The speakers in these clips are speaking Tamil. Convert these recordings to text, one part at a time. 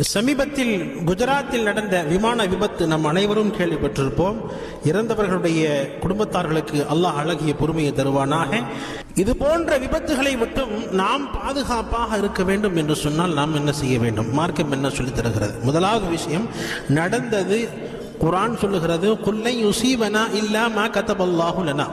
சமீபத்தில் குஜராத்தில் நடந்த விமான விபத்து நம் அனைவரும் கேள்விப்பட்டிருப்போம். இறந்தவர்களுடைய குடும்பத்தார்களுக்கு அல்லாஹ் அழகிய பொறுமையை தருவானாக. இது போன்ற விபத்துகளை விட்டும் நாம் பாதுகாப்பாக இருக்க வேண்டும் என்று சொன்னால் நாம் என்ன செய்ய வேண்டும்? மார்க்கம் என்ன சொல்லித் தருகிறது? முதலாவது விஷயம் நடந்தது குரான் சொல்லுகிறது குல்லை யுசீபனா இல்லா மா கதபல்லாஹு லனா.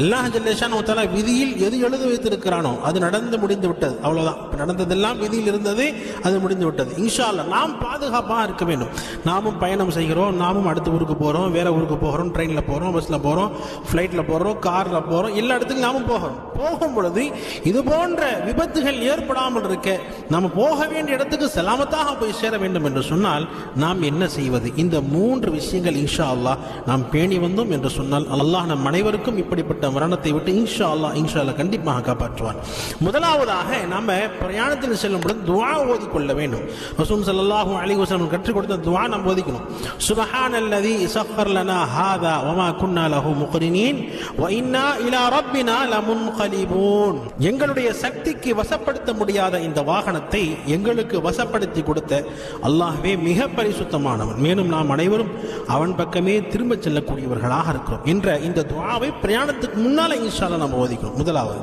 அல்லாஹ் ஜல்லேஷான் தஆலா விதியில் எது எழுத வைத்திருக்கிறானோ அது நடந்து முடிந்து விட்டது. அவ்வளோதான் இப்போ நடந்ததெல்லாம் விதியில் இருந்தது அது முடிந்து விட்டது. இன்ஷா நாம் பாதுகாப்பாக இருக்க வேண்டும். நாமும் பயணம் செய்கிறோம் நாமும் அடுத்த ஊருக்கு போகிறோம் வேற ஊருக்கு போகிறோம் ட்ரெயினில் போகிறோம் பஸ்ஸில் போகிறோம் ஃப்ளைட்டில் போகிறோம் காரில் போகிறோம் எல்லா இடத்துக்கும் நாமும் போகிறோம் போகும் பொழுது இது போன்ற விபத்துகள் ஏற்படாமல் இருக்க நாம் போக வேண்டிய இடத்துக்கு செலாமத்தாக போய் சேர வேண்டும் என்று சொன்னால் நாம் என்ன செய்வது? இந்த மூன்று விஷயம் விஷயங்கள் இன்ஷா அல்லாஹ் நாம் பேணி வந்தோம் என்று சொன்னால் அல்லாஹ் நம் அனைவருக்கும் இப்படிப்பட்ட மரணத்தை விட்டு இன்ஷா அல்லாஹ் இன்ஷா அல்லாஹ் கண்டிப்பாக காப்பாற்றுவான். முதலாவதாக நாம் பிரயாணத்தில் செல்லும் பொழுது துவா ஓதிக்கொள்ள வேண்டும். ரசூல் சல்லாஹு அலி வசலம் கற்றுக் கொடுத்த துவா நாம் ஓதிக்கணும். சுபஹானல்லதி சஃபர் லனா ஹாதா வமா குன்னா லஹு முக்ரினீன் வ இன்னா இலா ரப்பினா லமுன்கலிபூன். எங்களுடைய சக்திக்கு வசப்படுத்த முடியாத இந்த வாகனத்தை எங்களுக்கு வசப்படுத்தி கொடுத்த அல்லாஹ்வே மிக பரிசுத்தமானவன். மேலும் நாம் அனைவரும் அவன் பக்கமே திரும்ப செல்லக்கூடியவர்களாக இருக்கிறோம். என்ற இந்த துவாவை பிரயாணத்துக்கு முன்னால் இன்ஷால்ல நம்ம ஓதிக்கணும் முதலாவது.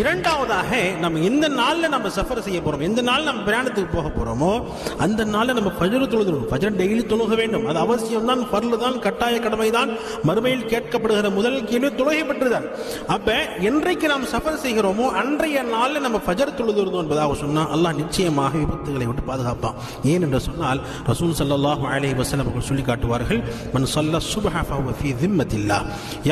இரண்டாவதாக நம்ம எந்த நாளில் நம்ம சஃபர் செய்ய போகிறோம் எந்த நாள் நம்ம பிரயாணத்துக்கு போக போகிறோமோ அந்த நாளில் நம்ம பஜர் தொழுதுறோம் பஜர் டெய்லி தொழுக வேண்டும். அது அவசியம் தான் பர்லு தான் கட்டாய கடமை தான் மறுமையில் கேட்கப்படுகிற முதல் கேள்வி தொழுகை அப்போ அப்ப என்றைக்கு நாம் சஃபர் செய்கிறோமோ அன்றைய நாளில் நம்ம ஃபஜர் தொழுதுறோம் என்பதாக சொன்னால் அல்லாஹ் நிச்சயமாக விபத்துகளை விட்டு பாதுகாப்பான். ஏன் என்று சொன்னால் ரசூல் சல்லாஹ் அலி வஸல்லம் அவர்கள் சொல்லி காட்டுவார்கள் மன் சொல்ல சுப்ஹ ஃபஹுவ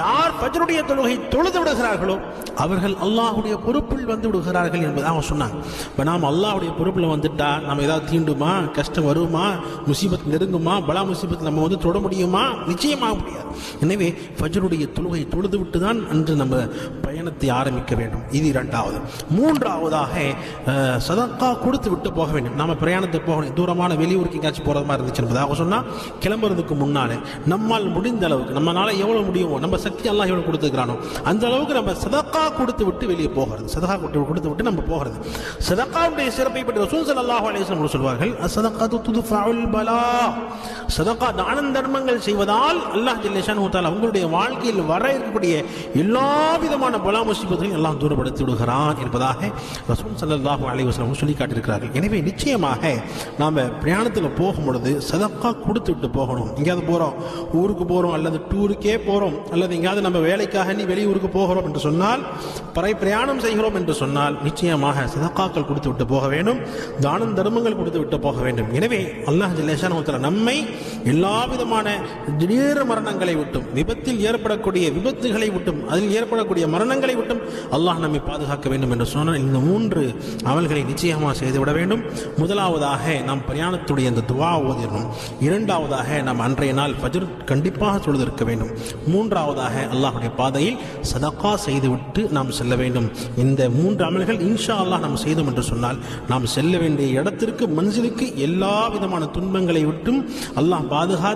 யார் ஃபஜ்ருடைய தொழுகை தொழுது விடுகிறார்களோ அவர்கள் அல்லாஹ்வுடைய பொறுப்பில் வந்து விடுகிறார்கள் என்பதாக சொன்னாங்க. இப்போ நாம் அல்லாஹ்வுடைய பொறுப்பில் வந்துட்டா நம்ம ஏதாவது தீண்டுமா கஷ்டம் வருமா முசீபத் நெருங்குமா பலா முசீபத் நம்ம வந்து தொட முடியுமா? நிச்சயமாக முடியாது. எனவே ஃபஜ்ருடைய தொழுகை தொழுது விட்டு தான் அன்று நம்ம பயணத்தை ஆரம்பிக்க வேண்டும். இது இரண்டாவது. மூன்றாவதாக சதக்கா கொடுத்து விட்டு போக வேண்டும். நம்ம பிரயாணத்துக்கு போகணும். தூரமான வெளியூருக்கு எங்கேயாச்சும் போகிற மாதிரி இருந்துச்சு என்பதாக சொன்னால் கிளம்புறதுக்கு முன் முன்னாலே நம்மால் முடிந்த அளவுக்கு நம்மளால் எவ்வளோ முடியுமோ நம்ம சக்தி எல்லாம் எவ்வளோ கொடுத்துருக்கிறானோ அந்த அளவுக்கு நம்ம சதக்கா கொடுத்து விட்டு வெளியே போகிறது. சதக்கா கொடுத்து கொடுத்து விட்டு நம்ம போகிறது. சதக்காவுடைய சிறப்பை பற்றி ரசூல் ஸல்லல்லாஹு அலேஸ்லம் சொல்வார்கள் சதக்கா துதுஃபஉல் பலா. சதக்கா தான தர்மங்கள் செய்வதால் அல்லாஹ் ஜல்லேஷான் தஆலா உங்களுடைய வாழ்க்கையில் வர இருக்கக்கூடிய எல்லா விதமான பலா எல்லாம் தூரப்படுத்தி விடுகிறான் என்பதாக ரசூல் ஸல்லல்லாஹு அலைஹி சொல்லி காட்டியிருக்கிறார்கள். எனவே நிச்சயமாக நாம் பிரயாணத்தில் போகும் பொழுது சதக்கா கொடுத்து விட்டு போகணும். எங்கேயாவது போகிறோம் ஊருக்கு போகிறோம் அல்லது டூருக்கே போகிறோம் அல்லது எங்கேயாவது நம்ம வேலைக்காக நீ வெளியூருக்கு போகிறோம் என்று சொன்னால் பறை பிரயாணம் செய்கிறோம் என்று சொன்னால் நிச்சயமாக சதக்காக்கள் கொடுத்து விட்டு போக வேண்டும் தானம் தர்மங்கள் கொடுத்து விட்டு போக வேண்டும். எனவே அல்லாஹ் ஜல்லேஷான் நம்மை எல்லா விதமான திடீர் மரணங்களை விட்டும் விபத்தில் ஏற்படக்கூடிய விபத்துகளை விட்டும் அதில் ஏற்படக்கூடிய மரணங்களை விட்டும் அல்லாஹ் நம்மை பாதுகாக்க வேண்டும் என்று சொன்னால் இந்த மூன்று அமல்களை நிச்சயமாக செய்துவிட வேண்டும். முதலாவதாக நாம் பிரயாணத்துடைய இந்த துவா ஓதிடணும். இரண்டாவதாக நாம் அன்றைய நாள் ஃபஜ்ர் கண்டிப்பாக தொழுதிருக்க வேண்டும். மூன்றாவதாக அல்லாஹுடைய பாதையில் சதக்கா செய்துவிட்டு நாம் செல்ல வேண்டும். இந்த மூன்று அமல்கள் இன்ஷா அல்லாஹ் நாம் செய்தோம் என்று சொன்னால் நாம் செல்ல வேண்டிய இடத்திற்கு மனுஷனுக்கு எல்லா விதமான துன்பங்களை விட்டும் அல்லாஹ் பாதுகாத்து